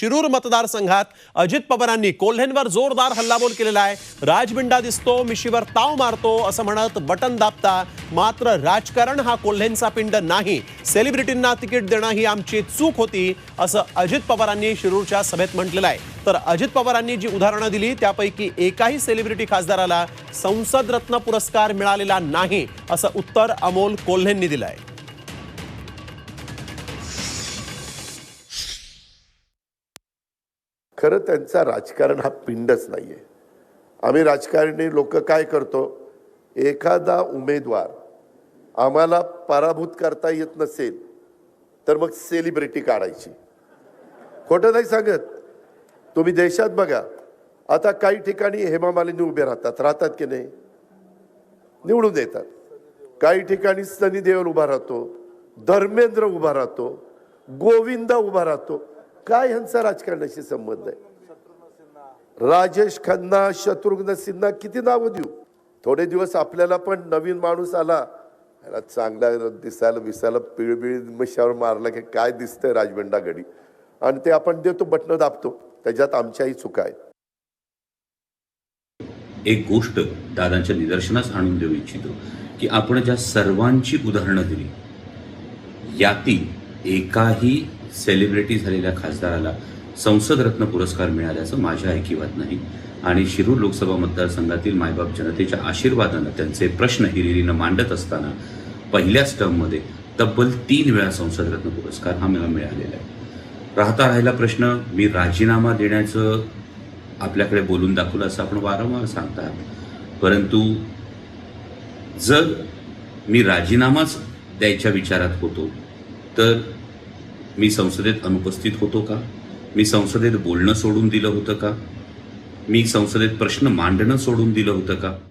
शिरूर मतदारसंघात अजित पवारांनी कोल्हेंवर जोरदार हल्लाबोल केलेला आहे. राजबिंडा दिसतो मिशीवर ताव मारतो असं म्हणत बटन दाबता मात्र राजकारण हा कोल्हेंचा पिंड नाही. सेलिब्रिटींना तिकीट देणं ही आमची चूक होती असं अजित पवारांनी शिरूरच्या सभेत म्हटलेलं आहे. तर अजित पवारांनी जी उदाहरणं दिली त्यापैकी एकाही सेलिब्रिटी खासदाराला संसद रत्न पुरस्कार मिळालेला नाही असं उत्तर अमोल कोल्हेंनी दिलं आहे खरं त्यांचा राजकारण हा पिंडच नाही आहे आम्ही राजकारणी लोक काय करतो? एखादा उमेदवार आम्हाला पराभूत करता येत नसेल तर मग सेलिब्रिटी काढायची. खोटं नाही सांगत. तुम्ही देशात बघा आता काही ठिकाणी हेमा मालिनी उभे राहतात. राहतात की नाही? निवडून येतात काही ठिकाणी सनी देवल उभा राहतो धर्मेंद्र उभा राहतो गोविंदा उभा राहतो. काय ह्यांचा राजकारणाशी संबंध आहे? राजेश खन्ना शत्रुघ्न सिन्हा किती नावं देऊ? थोडे दिवस आपल्याला पण नवीन माणूस आला. ह्याला चांगला दिसायला बिसायला पिळबिळ मिशावर मारला की काय दिसतंय राजबंडा गडी आणि ते आपण देतो बटणं दाबतो. त्याच्यात आमच्याही चुका आहेत. एक गोष्ट दादांच्या निदर्शनास आणून देऊ इच्छितो की आपण ज्या सर्वांची उदाहरणं दिली यातील एकाही सेलिब्रिटी झालेल्या खासदाराला संसद रत्न पुरस्कार मिळाल्याचं माझ्या ऐकिवात नाही. आणि शिरूर लोकसभा मतदारसंघातील मायबाप जनतेच्या आशीर्वादानं त्यांचे प्रश्न हिरिरीनं मांडत असताना पहिल्याच टर्ममध्ये तब्बल तीन वेळा संसद रत्न पुरस्कार हा मला मिळालेला आहे. राहता राहिला प्रश्न मी राजीनामा देण्याचं आपल्याकडे बोलून दाखवलं असं आपण वारंवार सांगतात. परंतु जर मी राजीनामाच द्यायच्या विचारात होतो तर मी संसदेत अनुपस्थित होतो का? मी संसदेत बोलणं सोडून दिलं होतं का? मी संसदेत प्रश्न मांडणं सोडून दिलं होतं का?